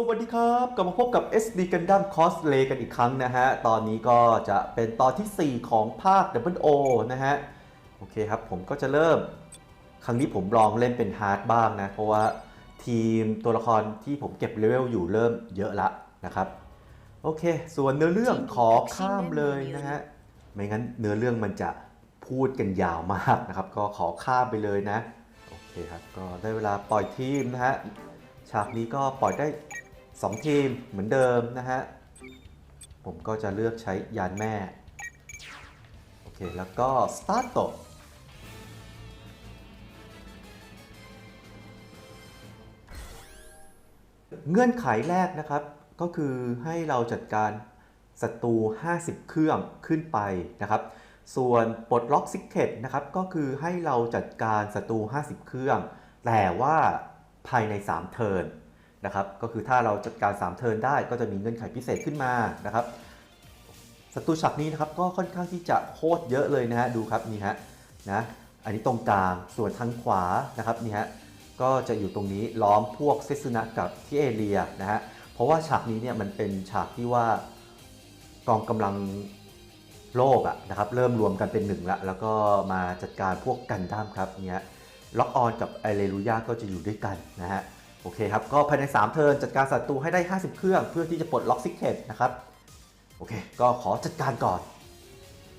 สวัสดีครับกลับมาพบกับ SD Gundam Cosplay กันอีกครั้งนะฮะ ตอนนี้ก็จะเป็นตอนที่ 4 ของภาค Double O นะฮะ โอเคครับ ผมก็จะเริ่ม ครั้งนี้ผมลองเล่นเป็นฮาร์ดบ้างนะ เพราะว่าทีมตัวละครที่ผมเก็บเลเวลอยู่เริ่มเยอะละนะครับ โอเค ส่วนเนื้อเรื่องขอข้ามเลยนะฮะ ไม่งั้นเนื้อเรื่องมันจะพูดกันยาวมากนะครับ ก็ขอข้ามไปเลยนะ โอเคครับ ก็ได้เวลาปล่อยทีมนะฮะ ฉากนี้ก็ปล่อยได้ 2 ทีมเหมือนเดิมนะฮะ ผมก็จะเลือกใช้ยานแม่ โอเค แล้วก็สตาร์ทเงื่อนไขแรกนะครับ ก็คือให้เราจัดการศัตรู 50 เครื่องขึ้นไปนะครับ ส่วนปลดล็อกซิกเก็ตนะครับ ก็คือให้เราจัดการศัตรู 50 เครื่อง แต่ว่าภายใน 3 เทิร์น นะครับก็คือถ้าเราจัดการ 3 เทิร์นได้ก็จะมีเงื่อนไขพิเศษขึ้นมานะครับศัตรูฉากนี้นะครับก็ค่อนข้างที่จะโคตรเยอะเลยนะฮะดูครับนี่ฮะนะอันนี้ตรงกลางส่วนทางขวานะครับนี่ฮะก็จะอยู่ตรงนี้ล้อมพวกเซซุนะกับที่เอเรียนะฮะเพราะว่าฉากนี้เนี่ยมันเป็นฉากที่ว่ากองกำลังโลกอะนะครับเริ่มรวมกันเป็นหนึ่งละแล้วก็มาจัดการพวกกันด้ามครับเนี่ยล็อกออนกับไอเลลูยาก็จะอยู่ด้วยกันนะฮะ อเคครับ ก็ภายใน 3 เทิร์นจัดการศัตรูให้ได้ 50 เครื่อง เพื่อที่จะปลดล็อกซิกเก็ตนะครับ โอเค ก็ขอจัดการก่อน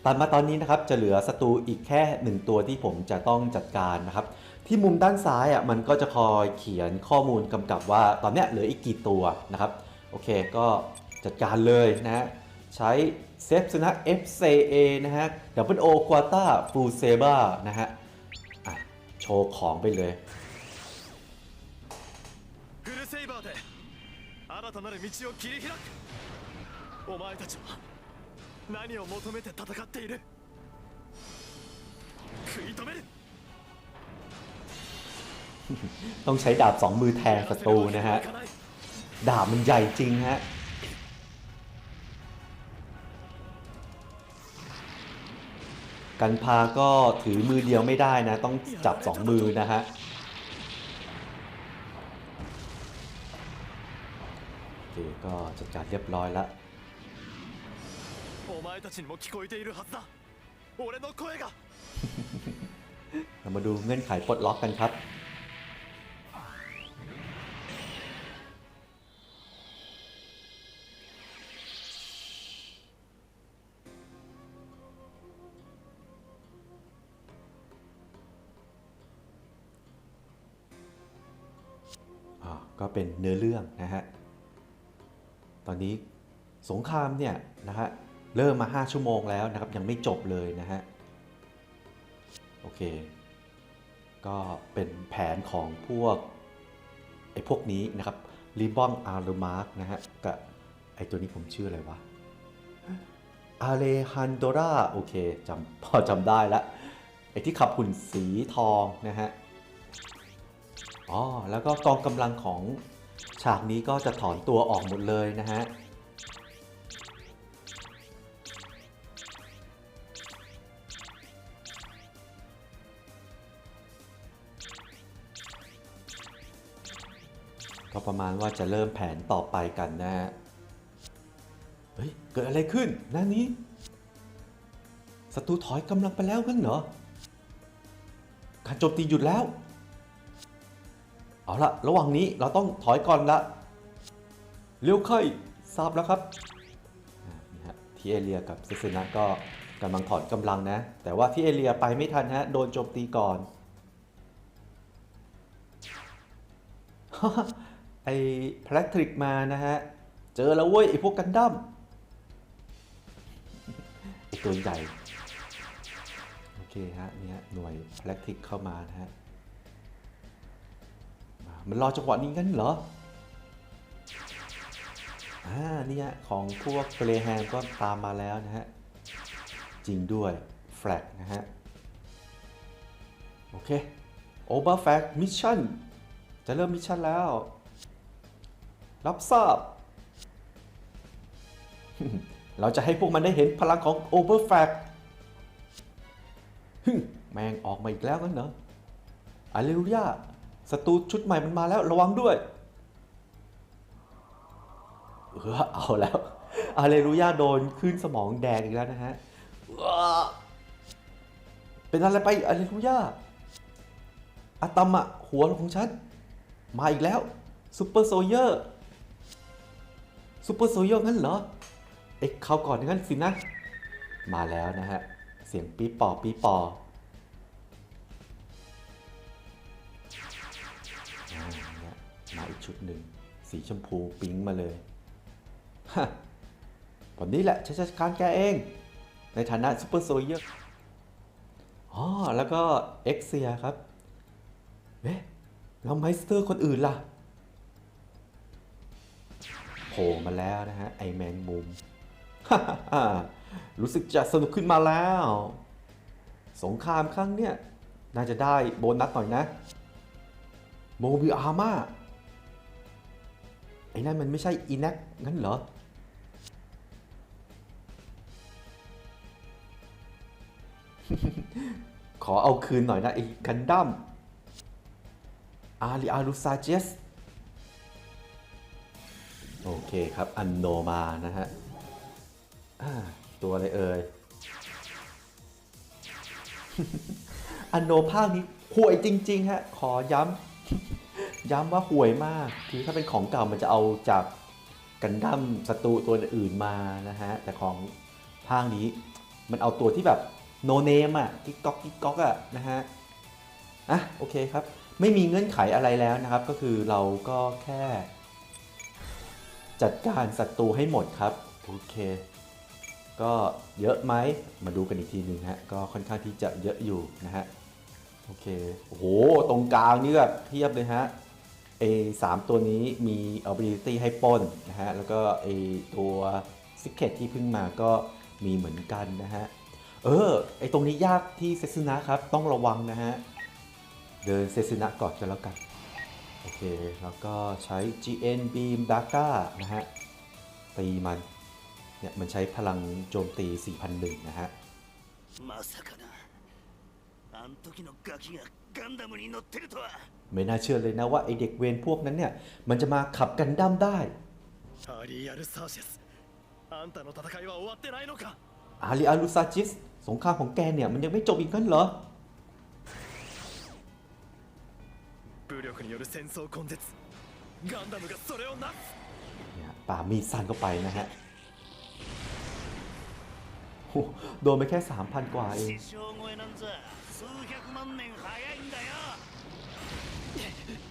ตัดมาตอนนี้นะครับจะเหลือศัตรูอีกแค่หนึ่งตัวที่ผมจะต้องจัดการนะครับ ที่มุมด้านซ้ายอะมันก็จะคอยเขียนข้อมูลกำกับว่าตอนนี้เหลืออีกกี่ตัวนะครับ โอเคก็จัดการเลยนะฮะใช้เซฟสุนะ FCA นะฮะ Double O Quata Full Saber นะฮะโชว์ของไปเลย 新たなる道を切り開くお前たちは何を求めて戦っている食い止める ต้องใช้ดาบสองมือแทงศัตรูนะฮะ いかない ดาบมันใหญ่จริงฮะ กันพาก็ถือมือเดียวไม่ได้นะ ต้องจับสองมือนะฮะ ก็จัดการเรียบร้อยละเรามาดูเงื่อนไขปลดล็อกกันครับ ก็เป็นเนื้อเรื่องนะฮะ ตอนนี้สงครามเนี่ยนะฮะเริ่มมา 5 ชั่วโมงแล้วนะครับยังไม่จบเลยนะฮะโอเค ก็เป็นแผนของพวกไอ้พวกนี้นะครับริบอนอาร์มาร์กนะฮะกับไอ้ตัวนี้ผมชื่ออะไรวะอาเลฮันโดราโอเคจำพอจำได้ละไอ้ที่ขับหุ่นสีทองนะฮะอ๋อแล้วก็กองกำลังของ ฉากนี้ก็จะถอนตัวออกหมดเลยนะฮะก็ประมาณว่าจะเริ่มแผนต่อไปกันนะฮะ เฮ้ย เกิดอะไรขึ้นหน้านี้ ศัตรูถอยกำลังไปแล้วงั้นเหรอ การโจมตีหยุดแล้ว เอาละระหว่างนี้เราต้องถอยก่อนละเร็วค่อยทราบแล้วครับนี่ฮะที่เอเรียกับเซเซนะก็กำลังถอนกำลังนะ แต่ว่าที่เอเรียไปไม่ทันฮะ โดนโจมตีก่อน ไอ้แพลทริกมานะฮะ เจอแล้วเว้ยไอ้พวกกันดั้มไอ้ตัวใหญ่ โอเคฮะเนี่ยหน่วยแพลทริกเข้ามานะฮะ มันรอจังหวะนี้งั้นเหรออ่าเนี่ยของพวกเฟลแฮมก็ตามมาแล้วนะฮะ จริงด้วยแฟลกนะฮะ โอเคโอเ r อร์แฟกมิชชั่นจะเริ่มมิชชั่นแล้ว รับทราบ เราจะให้พวกมันได้เห็นพลังของ o v e r f a c t ฮึ่มแมงออกมาอีกแล้วงั้นเหรออาเลลูยา ศัตรูชุดใหม่มันมาแล้วระวังด้วย เออเอาแล้วอาเลลูยาโดนขึ้นสมองแดงอีกแล้วนะฮะเป็นอะไรไปอาเลลูยาอะตอมอะหัวของฉัน มาอีกแล้วซูเปอร์โซเยอร์ซูเปอร์โซเยอร์งั้นเหรอเอ็กเขาก่อนงั้นสินะ มาแล้วนะฮะ เสียงปีปอปีปอ มาอีกชุดหนึ่ง สีชมพูปิ๊งมาเลยฮะผมนี่แหละฉันจัดการแกเอง ในฐานะซูเปอร์โซเยอร์อ๋อ แล้วก็เอ็กเซียครับ เอ๊ะแล้วไมสเตอร์คนอื่นล่ะโผล่มาแล้วนะฮะ ไอแมงมุม รู้สึกจะสนุกขึ้นมาแล้ว สงครามครั้งเนี้ยน่าจะได้โบนัสหน่อยนะ โมบิอาร์มา ไอ้นั่นมันไม่ใช่อีแน็กงั้นเหรอขอเอาคืนหน่อยนะไอ้กันดั้มอาริอารุซาเจสโอเคครับ อันโนมานะฮะตัวอะไรเอ่ย อันโนภาคนี้ห่วยจริง ๆ ฮะ ขอย้ำ ย้ำว่าห่วยมากคือถ้าเป็นของเก่ามันจะเอาจากกันดั้มศัตรูตัวอื่นมานะฮะ แต่ของภาคนี้มันเอาตัวที่แบบโนเนมอะกิ๊กก๊อกกิ๊กก๊อกอะนะฮะ อะโอเคครับ ไม่มีเงื่อนไขอะไรแล้วนะครับ ก็คือเราก็แค่ จัดการศัตรูให้หมดครับ โอเค ก็เยอะไหมมาดูกันอีกทีหนึ่งฮะ ก็ค่อนข้างที่จะเยอะอยู่นะฮะ โอเค โอ้โห ตรงกลางนี่แบบเทียบเลยฮะ ไอสามตัวนี้มี ability ให้ปล้นนะฮะ แล้วก็ไอตัว secret ที่เพิ่งมาก็มีเหมือนกันนะฮะ เออ ไอตรงนี้ยากที่เซซุนะครับ ต้องระวังนะฮะ เดินเซซุนะก่อนก็แล้วกัน โอเค แล้วก็ใช้ GN Beam d a g a นะฮะ ตีมัน เนี่ย มันใช้พลังโจมตี 4,001 นะฮะ まさかなあん時のガキが ไม่น่าเชื่อเลยนะว่าไอเด็กเวรพวกนั้นเนี่ย มันจะมาขับกันดั้มได้อาริอาลุซาจิสอาริอารุซาชิสสงครามของแกเนี่ยมันยังไม่จบอีกนั้นเหรอป่ามีซันเข้าไปนะฮะโดนไปแค่ 3,000 กว่าเอง 師匠超えなんざ数百万年早いんだよ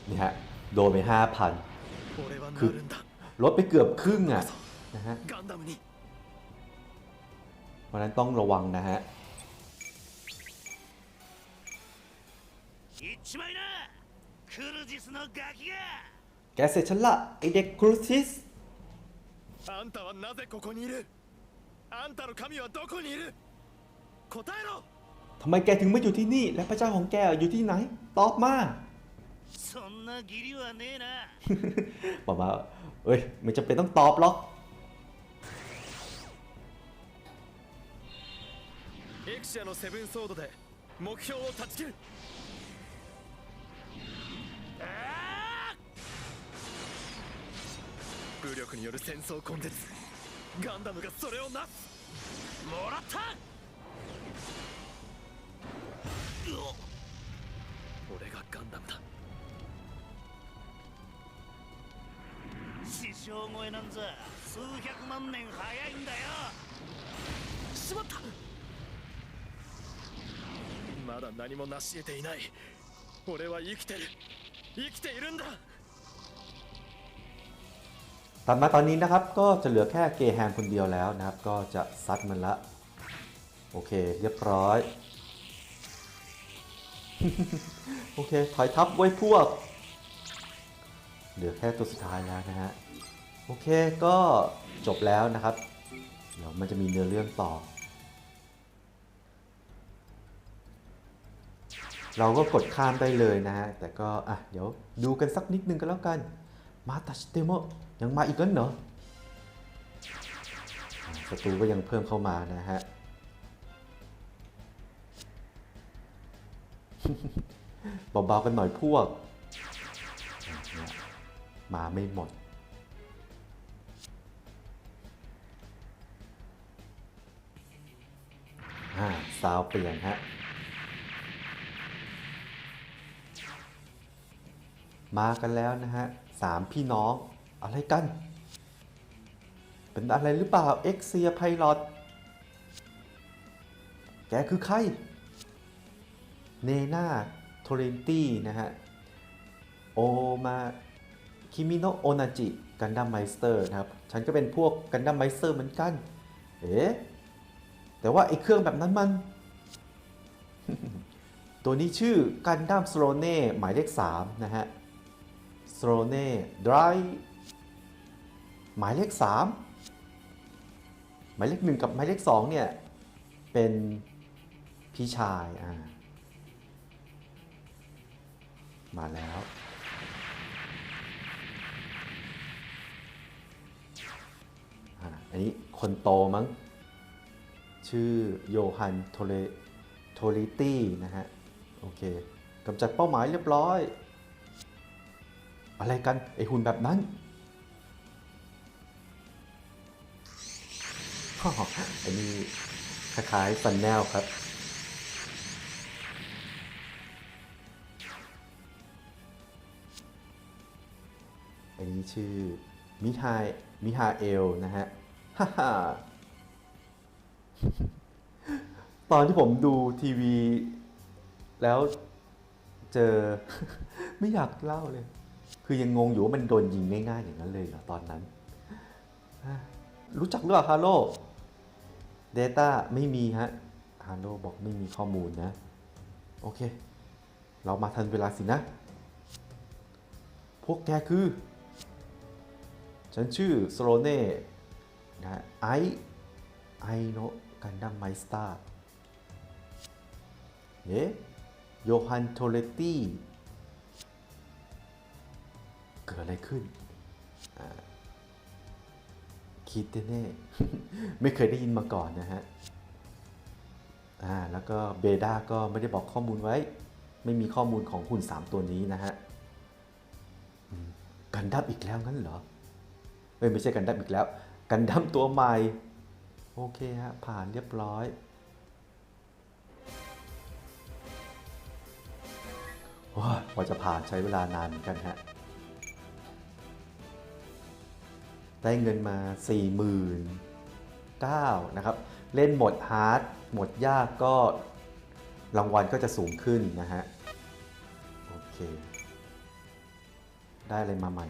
นี่ฮะ โดนไป 5,000 俺はなるんだ ลดไปเกือบครึ่งอ่ะ นะฮะ ガンダムに เพราะฉะนั้นต้องระวังนะฮะ 行っちまいなクルジスのガキが แกเสร็จฉันละไอเด็กครูซิส あんたはなぜここにいるあんたの神はどこにいる答えろ ทำไมแกถึงไม่อยู่ที่นี่ และพระเจ้าของแกอยู่ที่ไหน ตอบมา そんな義理はねえな บอกมาเอ้ย ไม่จำเป็นต้องตอบหรอก エクシアのセブンソードで目標を断ち切るあー武力による戦争根絶ガンダムがそれをなすもらった 俺がガンダムだ師匠超えなんざ数百万年早いんだよしまったまだ何も成し得ていない俺は生きてる生きているんだ ตัดมาตอนนี้นะครับ ก็จะเหลือแค่เกแฮมคนเดียวแล้วนะครับ ก็จะซัดมันละ โอเค เรียบร้อย โอเค ถอยทับไว้พวก เหลือแค่ตัวสุดท้ายแล้วนะฮะ โอเคก็จบแล้วนะครับ เดี๋ยวมันจะมีเนื้อเรื่องต่อ เราก็กดข้ามได้เลยนะฮะ แต่ก็อะเดี๋ยวดูกันสักนิดนึงกันแล้วกัน มาตัชเตโมยังมาอีกแล้วเหรอศัตรูก็ยังเพิ่มเข้ามานะฮะ เบาๆกันหน่อยพวก มาไม่หมด สาวเปลี่ยนฮะ มากันแล้วนะฮะสามพี่น้อง อะไรกัน เป็นอะไรหรือเปล่า เอ็กเซียไพลอตแกคือใคร เนนาโทเรนตี้นะฮะ โอมาคิมิโนโอนาจิกันดัมไมสเตอร์นะครับ ฉันก็เป็นพวกกันดัมไมสเตอร์เหมือนกัน เอ๊ะ แต่ว่าไอ้เครื่องแบบนั้นมัน ตัวนี้ชื่อกันดัมสโลเน่หมายเลข 3 นะฮะสโลเน่ดรายหมายเลข 3 หมายเลข 1 กับหมายเลข 2 เนี่ย เป็นพี่ชายอ่า มาแล้ว อันนี้คนโตมั้ง ชื่อโยฮันโทเลโทลิตี้นะฮะ โอเคกำจัดเป้าหมายเรียบร้อย อะไรกัน ไอหุ่นแบบนั้นอันนี้คล้ายๆฟันแนลครับ นี้ชื่อมิฮายมิฮาเอลนะฮะฮ่าฮ่าตอนที่ผมดูทีวี แล้วเจอ ไม่อยากเล่าเลย คือยังงงอยู่ว่ามันโดนยิงง่ายๆอย่างนั้นเลยเหรอตอนนั้น รู้จักหรือเปล่าฮาโล Data ไม่มีฮะฮาโลบอกไม่มีข้อมูลนะ โอเค เรามาทันเวลาสินะ พวกแกคือ ฉันชื่อสโลเน่นะไอไอโนกันดัมไมสตาร์เอ๊โยฮันโทเลตี้เกิดอะไรขึ้นคิดแน่ๆไม่เคยได้ยินมาก่อนนะฮะอ่าแล้วก็เบด้าก็ไม่ได้บอกข้อมูลไว้ ไม่มีข้อมูลของหุ่น 3 ตัวนี้นะฮะกันดั้มอีกแล้วงั้นเหรอ เอ้ยไม่ใช่กันดั้มอีกแล้ว กันดั้มตัวใหม่ โอเคฮะ ผ่านเรียบร้อย ว่าจะผ่านใช้เวลานานเหมือนกันฮะ ได้เงินมา 4 9 0 0 0นะครับ เล่นหมดฮาร์ดหมดยากก็รางวัลก็จะสูงขึ้นนะฮะ โอเค ได้อะไรมาใหม่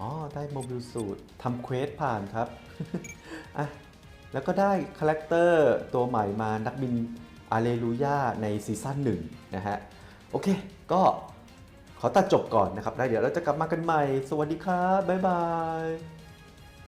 อ๋อ ได้โมบิลสูตรทำเควสผ่านครับ อะ แล้วก็ได้คาแรคเตอร์ตัวใหม่มานักบินอาเลลูยาในซีซั่นหนึ่งนะฮะ โอเค ก็ขอตัดจบก่อนนะครับ แล้วเดี๋ยวเราจะกลับมากันใหม่ สวัสดีครับ บ๊ายบาย